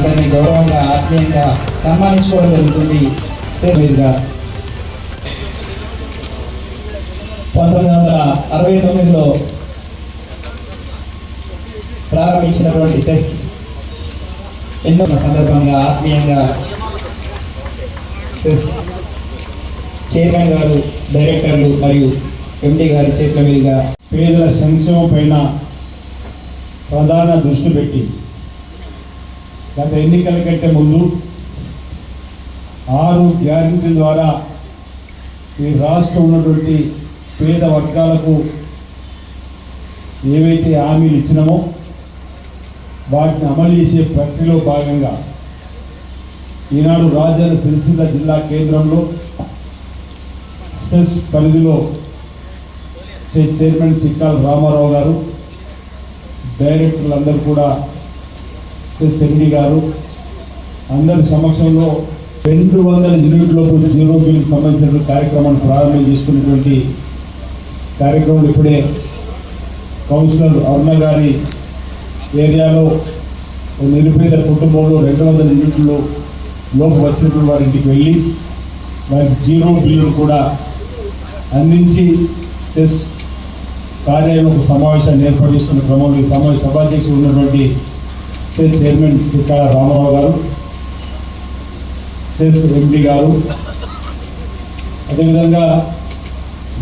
అందరినీ గౌరవంగా ఆత్మీయంగా సన్మానించుకోవడం జరుగుతుంది. సేవలుగా పంతొమ్మిది వందల అరవై తొమ్మిదిలో ప్రారంభించినటువంటి సెస్ ఎన్నో సందర్భంగా ఆత్మీయంగా సెస్ చైర్మన్ గారు డైరెక్టర్లు మరియు ఎండి గారి చేతుల మీదుగా. పేదల సంక్షేమం పైన ప్రధాన దృష్టి పెట్టి గత ఎన్నికల కంటే ముందు ఆరు గ్యారెంటీ ద్వారా ఈ రాష్ట్రం ఉన్నటువంటి పేద వర్గాలకు ఏవైతే హామీలు ఇచ్చినామో వాటిని అమలు చేసే ప్రక్రియలో భాగంగా ఈనాడు రాజన్న సిరిసిల్ల జిల్లా కేంద్రంలో సెస్ పరిధిలో చైర్మన్ చిక్కాల రామారావు గారు డైరెక్టర్లు అందరూ కూడా సెస్ ఎండి గారు అందరి సమక్షంలో రెండు వందల యూనిట్లకు జీరో బిల్కి సంబంధించిన కార్యక్రమాన్ని ప్రారంభం చేసుకున్నటువంటి కార్యక్రమం ఇప్పుడే కౌన్సిలర్ అరుణ గారి ఏరియాలో నిరుపేద కుటుంబంలో రెండు వందల యూనిట్లు లోపు వచ్చినటువంటి వారి ఇంటికి వెళ్ళి వారికి జీరో బిల్లును కూడా అందించి సెస్ కార్యాలయం ఒక సమావేశాన్ని ఏర్పాటు చేసుకున్న క్రమంలో ఈ సమావేశ సభాధ్యక్షుడు ఉన్నటువంటి సెస్ చైర్మన్ చిక్కాల రామారావు గారు సెస్ ఎండి గారు. అదేవిధంగా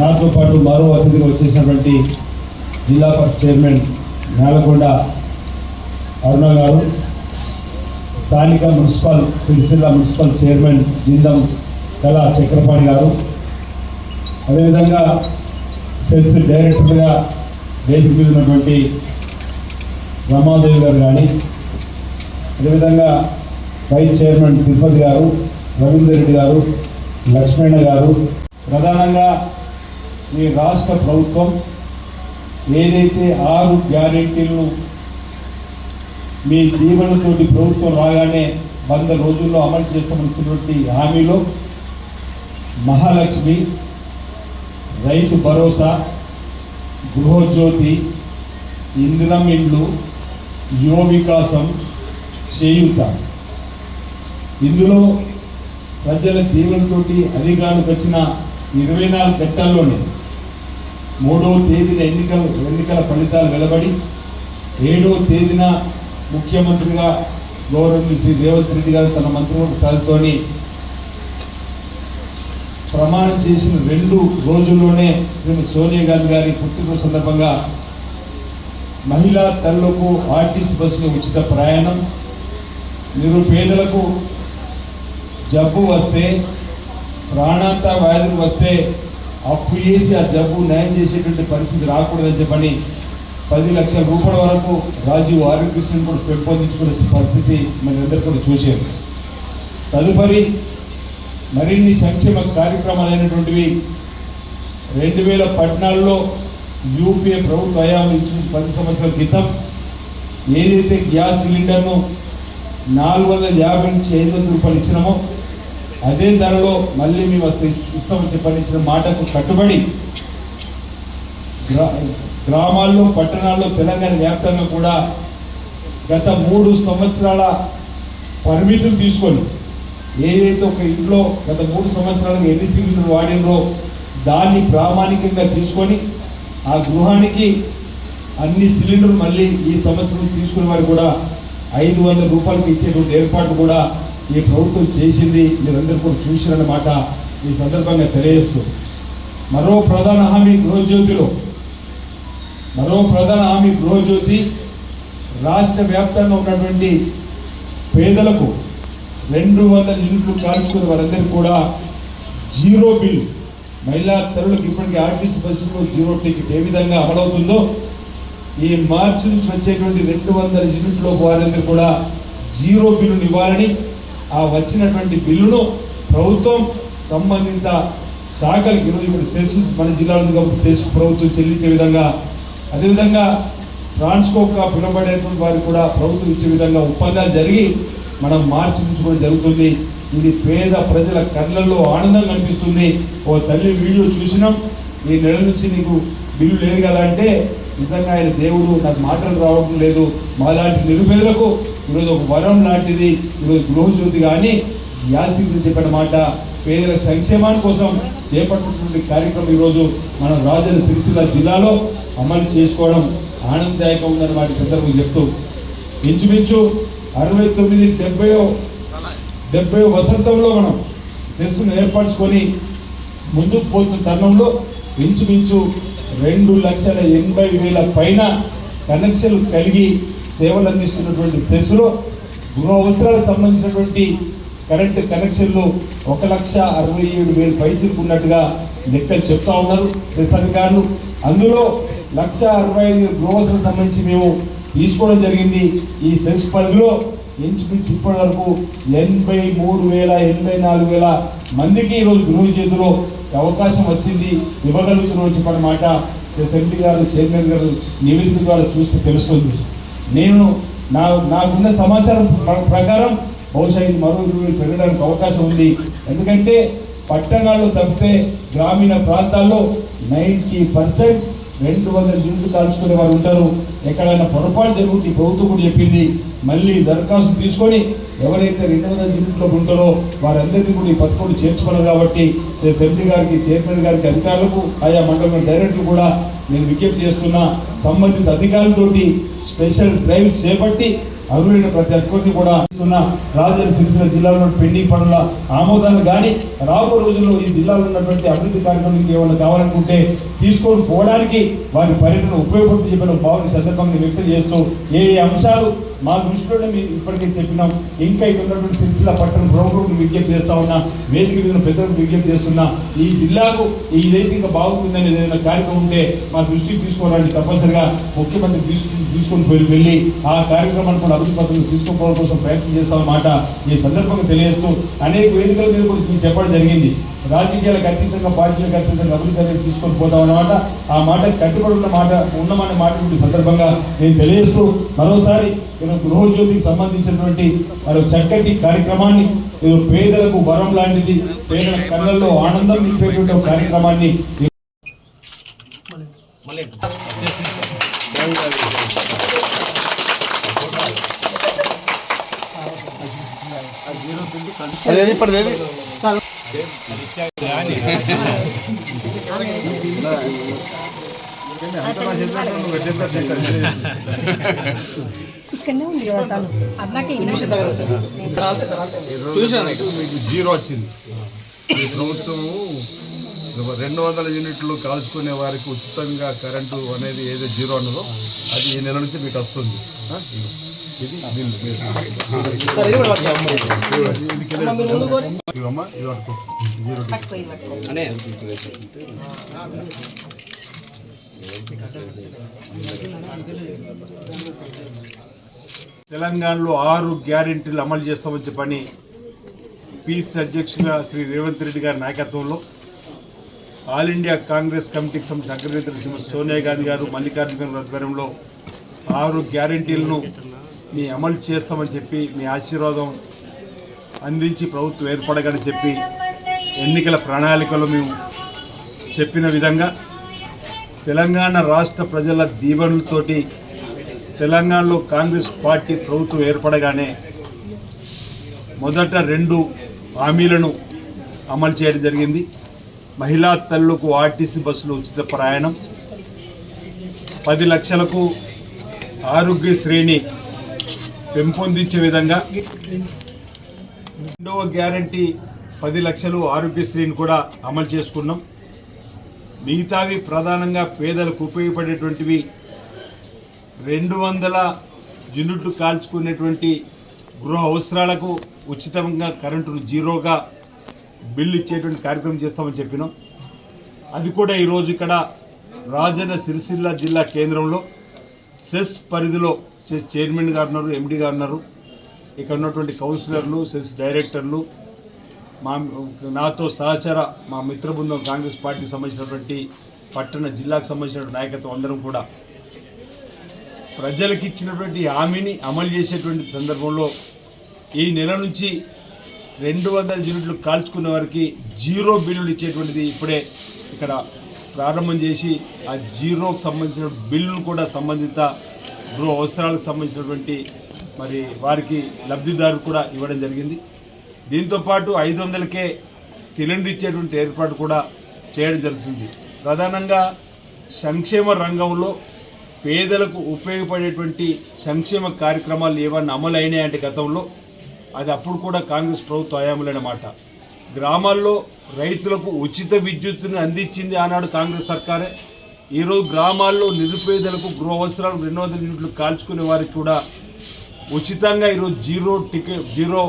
నాతో పాటు మరో అతిథిగా వచ్చేసినటువంటి జిల్లా పరిషత్ చైర్మన్ నేలకొండ అరుణ గారు స్థానిక municipal Sircilla municipal chairman Jindam Kala Chakrapani garu. అదేవిధంగా సెస్ డైరెక్టర్గా వేదిక ఉన్నటువంటి రమాదేవి గారు కానీ అదేవిధంగా వైస్ చైర్మన్ తిరుపతి గారు రవీందర్ రెడ్డి గారు లక్ష్మణ గారు. ప్రధానంగా ఈ రాష్ట్ర ప్రభుత్వం ఏదైతే ఆరు గ్యారెంటీలను మీ దీవెనతోటి ప్రభుత్వం రాగానే వంద రోజుల్లో అమలు చేస్తామనిచ్చినటువంటి హామీలో మహాలక్ష్మి రైతు భరోసా గృహజ్యోతి ఇంద్రం ఇండ్లు యువ వికాసం చేయుట. ఇందులో ప్రజల దీవులతోటి అధికారులకు వచ్చిన ఇరవై నాలుగు గంటల్లోనే మూడవ తేదీన ఎన్నికల ఎన్నికల ఫలితాలు వెలువడి ఏడవ తేదీన ముఖ్యమంత్రిగా గౌరవ శ్రీ రేవంత్ రెడ్డి గారు తన మంత్రివర్గ సాధితోని ప్రమాణం చేసిన రెండు రోజుల్లోనే శ్రీమతి సోనియా గాంధీ గారి పుట్టినరోజు సందర్భంగా మహిళా తల్లులకు ఆర్టీసీ బస్సులో ఉచిత ప్రయాణం నిరుపేదలకు జబ్బు వస్తే ప్రాణాంత వ్యాధులు వస్తే అప్పు చేసి ఆ జబ్బు నయం చేసేటువంటి పరిస్థితి రాకూడదని చెప్పని పది లక్షల రూపాయల వరకు రాజీవ్ ఆరోగ్యశ్రీని కూడా పెంపొందించుకునే పరిస్థితి మనందరూ కూడా చూశారు. తదుపరి మరిన్ని సంక్షేమ కార్యక్రమాలు అయినటువంటివి రెండు వేల పద్నాలుగులో యూపీఏ ప్రభుత్వ హయాం ఇచ్చిన పది సంవత్సరాల క్రితం ఏదైతే గ్యాస్ సిలిండర్ను నాలుగు వందల యాభై నుంచి ఐదు వందల రూపాయలు ఇచ్చినామో. అదే ధరలో మళ్ళీ మేము వస్తే ఇస్తామని చెప్పని ఇచ్చిన మాటకు కట్టుబడి గ్రా గ్రామాల్లో పట్టణాల్లో తెలంగాణ వ్యాప్తంగా కూడా గత మూడు సంవత్సరాల పరిమితులు తీసుకొని ఏదైతే ఒక ఇంట్లో గత మూడు సంవత్సరాలకు ఎన్ని సిలిండర్ వాడిందో దాన్ని ప్రామాణికంగా తీసుకొని ఆ గృహానికి అన్ని సిలిండర్లు మళ్ళీ ఈ సంవత్సరం తీసుకునే వారు కూడా ఐదు వందల రూపాయలకి ఇచ్చేటువంటి ఏర్పాటు కూడా ఈ ప్రభుత్వం చేసింది. మీరందరూ కూడా చూసిరన్నమాట ఈ సందర్భంగా తెలియజేస్తూ. మరో ప్రధాన హామీ గృహజ్యోతిలో. మరో ప్రధాన హామీ గృహజ్యోతి రాష్ట్ర వ్యాప్తంగా ఉన్నటువంటి పేదలకు రెండు వందల యూనిట్లు కాల్చుకున్న వారందరికీ కూడా జీరో బిల్. మహిళా తరులకు ఇప్పటికీ ఆర్టీసీ బస్సులో జీరో టికెట్ ఏ విధంగా అమలవుతుందో ఈ మార్చి నుంచి వచ్చేటువంటి రెండు వందల యూనిట్లో వారందరూ కూడా జీరో బిల్లును ఇవ్వాలని ఆ వచ్చినటువంటి బిల్లును ప్రభుత్వం సంబంధిత శాఖలకు ఈరోజు ఇప్పుడు సెస్ మన జిల్లాలో ఉంది కాబట్టి సెస్ ప్రభుత్వం చెల్లించే విధంగా అదేవిధంగా ట్రాన్స్కోక్గా పిలువబడేటువంటి వారికి కూడా ప్రభుత్వం ఇచ్చే విధంగా ఒప్పందాలు జరిగి మనం మార్చి నుంచి కూడా జరుగుతుంది. ఇది పేద ప్రజల కళ్ళల్లో ఆనందం కనిపిస్తుంది. ఓ తల్లి వీడియో చూసినాం. ఈ నెల నుంచి నీకు బిల్లు లేదు కదా అంటే నిజంగా ఆయన దేవుడు నాకు మాటలు రావడం లేదు. మాలాంటి నిరుపేదలకు ఈరోజు ఒక వరం లాంటిది ఈరోజు గృహజ్యోతి కానీ యాసింగ్ చెప్పిన మాట పేదల సంక్షేమాని కోసం చేపట్టినటువంటి కార్యక్రమం ఈరోజు మనం రాజన్న సిరిసిల్ల జిల్లాలో అమలు చేసుకోవడం ఆనందదాయకం ఉందన్నమాట సందర్భం చెప్తూ ఇంచుమించు అరవై తొమ్మిది డెబ్బై డెబ్బై వసంతంలో మనం సెస్సును ఏర్పరచుకొని ముందుకు పోతున్న తరుణంలో ఇంచుమించు రెండు లక్షల ఎనభై వేల పైన కనెక్షన్లు కలిగి సేవలు అందిస్తున్నటువంటి సెస్లో గృహ అవసరాలకు సంబంధించినటువంటి కరెంటు కనెక్షన్లు ఒక లక్ష అరవై ఏడు వేలు పైచుకున్నట్టుగా లెక్కలు చెప్తా ఉన్నారు. సెస్ అధికారులు. అందులో లక్ష అరవై ఐదు గృహ అవసరాలకు సంబంధించి మేము తీసుకోవడం జరిగింది. ఈ సెస్ పరిధిలో ఇంచుమించు ఇప్పటి వరకు ఎనభై మూడు వేల ఎనభై నాలుగు వేల మందికి ఈరోజు గృహ చేతిలో అవకాశం వచ్చింది. ఇవ్వగలుగుతున్న చెప్పన్నమాట సెంటి గారు చైర్మన్ గారు నివేదిక ద్వారా చూస్తే తెలుస్తుంది. నేను నా నాకున్న సమాచారం ప్ర- ప్రకారం బహుశా ఇది మరో పెరగడానికి అవకాశం ఉంది. ఎందుకంటే పట్టణాల్లో తప్పితే గ్రామీణ ప్రాంతాల్లో నైంటీ పర్సెంట్ రెండు వందల యూనిట్లు కాల్చుకునే వారు ఉంటారు. ఎక్కడైనా పొరపాటు జరుగుతుంది ప్రభుత్వం కూడా చెప్పింది. మళ్ళీ దరఖాస్తు తీసుకొని ఎవరైతే రెండు వందల యూనిట్లో ఉంటారో వారందరినీ కూడా ఈ పథకం చేర్చుకున్నారు కాబట్టి ఎంపీ గారికి చైర్మన్ గారికి అధికారులకు ఆయా మండలం డైరెక్టర్లు కూడా నేను విజ్ఞప్తి చేస్తున్నా సంబంధిత అధికారులతోటి స్పెషల్ డ్రైవ్ చేపట్టి అర్హులైన ప్రతి ఒక్కరిని కూడా ఇస్తున్న రాజన్న సిరిసిల్ల జిల్లాలో పెండింగ్ పనుల ఆమోదాన్ని కానీ రాబో రోజుల్లో ఈ జిల్లాలో ఉన్నటువంటి అభివృద్ధి కార్యక్రమానికి ఏమైనా కావాలనుకుంటే తీసుకొని పోవడానికి వారి పర్యటన ఉపయోగపడుతుంది చెప్పిన భావన సందర్భంగా వ్యక్తం చేస్తూ ఏ అంశాలు మా దృష్టిలోనే మేము ఇప్పటికే చెప్పినాం. ఇంకా ఇక్కడ ఉన్నటువంటి సిరిసిల్ల పట్టణ ప్రముఖులకు విజ్ఞప్తి చేస్తా ఉన్నా వేదిక మీద పెద్దలకు విజ్ఞప్తి చేస్తున్నా ఈ జిల్లాకు ఇదైతే ఇంకా బాగుంటుందని ఏదైనా కార్యక్రమం ఉంటే మా దృష్టికి తీసుకోవడానికి తప్పనిసరిగా ముఖ్యమంత్రి తీసుకుని తీసుకొని పోయి వెళ్ళి ఆ కార్యక్రమాన్ని కూడా అభివృద్ధి తీసుకోవడం కోసం ప్రయత్నం చేస్తామన్నమాట. ఈ సందర్భంగా తెలియజేస్తూ అనేక వేదికల మీద కూడా చెప్పడం జరిగింది. రాజకీయాలకు అతీతంగా పార్టీలకు అతీతంగా అభివృద్ధి అనేది తీసుకొని పోతాం అన్నమాట ఆ మాట కట్టుబడి ఉన్న మాట ఉన్నమనే మాట కూడా ఈ సందర్భంగా నేను తెలియజేస్తూ మరోసారి నేను గృహజ్యోతికి సంబంధించినటువంటి మరో చక్కటి కార్యక్రమాన్ని ఇది పేదలకు వరం లాంటిది పేదల కళ్ళల్లో ఆనందం నింపేటువంటి ఒక కార్యక్రమాన్ని ఇప్పుడు జీరో వచ్చింది. ఈ ప్రభుత్వము రెండు వందల యూనిట్లు కాల్చుకునే వారికి ఉచితంగా కరెంటు అనేది ఏదో జీరో అన్నదో అది ఈ నెల నుంచి మీకు వస్తుంది. తెలంగాణలో ఆరు గ్యారెంటీలు అమలు చేస్తామని చెప్పని పీస్ అధ్యక్షుగా శ్రీ రేవంత్ రెడ్డి గారి నాయకత్వంలో ఆల్ ఇండియా కాంగ్రెస్ కమిటీకి సంబంధించిన అగ్రనేతలు శ్రీమతి సోనియా గాంధీ గారు మల్లికార్జున ఆధ్వర్యంలో ఆరు గ్యారెంటీలను మీ అమలు చేస్తామని చెప్పి మీ ఆశీర్వాదం అందించి ప్రభుత్వం ఏర్పడగని చెప్పి ఎన్నికల ప్రణాళికలో మేము చెప్పిన విధంగా తెలంగాణ రాష్ట్ర ప్రజల దీవెనలతోటి తెలంగాణలో కాంగ్రెస్ పార్టీ ప్రభుత్వం ఏర్పడగానే మొదట రెండు హామీలను అమలు చేయడం జరిగింది. మహిళా తల్లులకు ఆర్టీసీ బస్సులు ఉచిత ప్రయాణం పది లక్షలకు ఆరోగ్య శ్రేణి పెంపొందించే విధంగా రెండవ గ్యారంటీ పది లక్షలు ఆరోగ్యశ్రీని కూడా అమలు చేసుకున్నాం. మిగతావి ప్రధానంగా పేదలకు ఉపయోగపడేటువంటివి రెండు వందల యూనిట్లు కాల్చుకునేటువంటి గృహ అవసరాలకు ఉచితంగా కరెంటును జీరోగా బిల్లు ఇచ్చేటువంటి కార్యక్రమం చేస్తామని చెప్పినాం. అది కూడా ఈరోజు ఇక్కడ రాజన్న సిరిసిల్ల జిల్లా కేంద్రంలో సెస్ పరిధిలో చైర్మన్ గారు ఉన్నారు ఎండి గారు ఉన్నారు. ఇక్కడ ఉన్నటువంటి కౌన్సిలర్లు సెస్ డైరెక్టర్లు మా నాతో సహచర మా మిత్ర బృందం కాంగ్రెస్ పార్టీకి సంబంధించినటువంటి పట్టణ జిల్లాకు సంబంధించినటువంటి నాయకత్వం అందరం కూడా ప్రజలకు ఇచ్చినటువంటి హామీని అమలు చేసేటువంటి సందర్భంలో ఈ నెల నుంచి రెండు వందల యూనిట్లు కాల్చుకున్న వారికి జీరో బిల్లులు ఇచ్చేటువంటిది ఇప్పుడే ఇక్కడ ప్రారంభం చేసి ఆ జీరోకు సంబంధించిన బిల్లులు కూడా సంబంధిత గృహ అవసరాలకు సంబంధించినటువంటి మరి వారికి లబ్ధిదారు కూడా ఇవ్వడం జరిగింది. దీంతోపాటు ఐదు వందలకే సిలిండర్ ఇచ్చేటువంటి ఏర్పాటు కూడా చేయడం జరుగుతుంది. ప్రధానంగా సంక్షేమ రంగంలో పేదలకు ఉపయోగపడేటువంటి సంక్షేమ కార్యక్రమాలు ఏమన్నా అమలు అయినాయంటే గతంలో అది అప్పుడు కూడా కాంగ్రెస్ ప్రభుత్వ హయాంలోనే గ్రామాల్లో రైతులకు ఉచిత విద్యుత్తుని అందించింది ఆనాడు కాంగ్రెస్ సర్కారే. ఈరోజు గ్రామాల్లో నిరుపేదలకు గృహ అవసరాలు రెండు వందల యూనిట్లు కాల్చుకునే వారికి కూడా ఉచితంగా ఈరోజు జీరో టికెట్ జీరో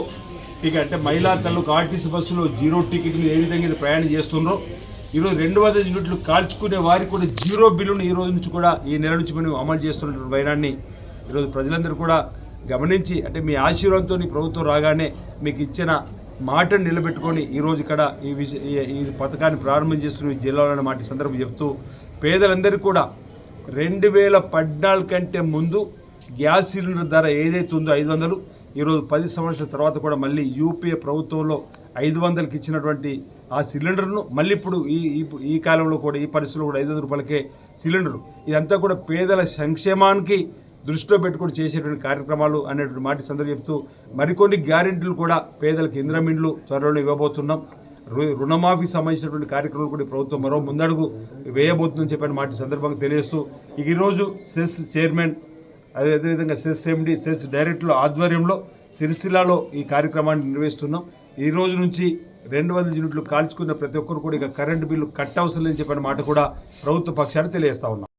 టికెట్ అంటే మహిళా తల్లకు ఆర్టీసీ బస్సులో జీరో టికెట్లు ఏ విధంగా ఇది ప్రయాణం చేస్తున్నారో ఈరోజు రెండు వందల యూనిట్లు కాల్చుకునే వారికి కూడా జీరో బిల్లును ఈ రోజు నుంచి కూడా ఈ నెల నుంచి మేము అమలు చేస్తున్న వైరాన్ని ఈరోజు ప్రజలందరూ కూడా గమనించి అంటే మీ ఆశీర్వాదంతో ప్రభుత్వం రాగానే మీకు ఇచ్చిన మాటను నిలబెట్టుకొని ఈరోజు ఇక్కడ ఈ విష ఈ- పథకాన్ని ప్రారంభం చేస్తున్న ఈ జిల్లాలో మాట సందర్భం చెప్తూ పేదలందరికీ కూడా రెండు వేల పద్నాలుగు కంటే ముందు గ్యాస్ సిలిండర్ ధర ఏదైతే ఉందో ఐదు వందలు ఈరోజు పది సంవత్సరాల తర్వాత కూడా మళ్ళీ యూపీఏ ప్రభుత్వంలో ఐదు వందలకి ఇచ్చినటువంటి ఆ సిలిండర్ను మళ్ళీ ఇప్పుడు ఈ ఈ- కాలంలో కూడా ఈ పరిస్థితుల్లో కూడా ఐదు వందల రూపాయలకే సిలిండరు. ఇదంతా కూడా పేదల సంక్షేమానికి దృష్టిలో పెట్టుకొని చేసేటువంటి కార్యక్రమాలు అనేటువంటి మాట సందర్భం చెప్తూ మరికొన్ని గ్యారెంటీలు కూడా పేదలకు ఇంద్రమిండ్లు త్వరలో ఇవ్వబోతున్నాం. రుణమాఫీ సంబంధించినటువంటి కార్యక్రమాలు కూడా ప్రభుత్వం మరో ముందడుగు వేయబోతుందని చెప్పిన మాట సందర్భంగా తెలియజేస్తూ ఇక ఈరోజు సెస్ చైర్మన్ అదే అదేవిధంగా సెస్ ఎండి సెస్ డైరెక్టర్ల ఆధ్వర్యంలో సిరిసిల్లాలో ఈ కార్యక్రమాన్ని నిర్వహిస్తున్నాం. ఈ రోజు నుంచి రెండు వందల యూనిట్లు కాల్చుకున్న ప్రతి ఒక్కరు కూడా ఇక కరెంటు బిల్లు కట్ అవసరం లేని చెప్పిన మాట కూడా ప్రభుత్వ పక్షాన్ని తెలియజేస్తా ఉన్నాం.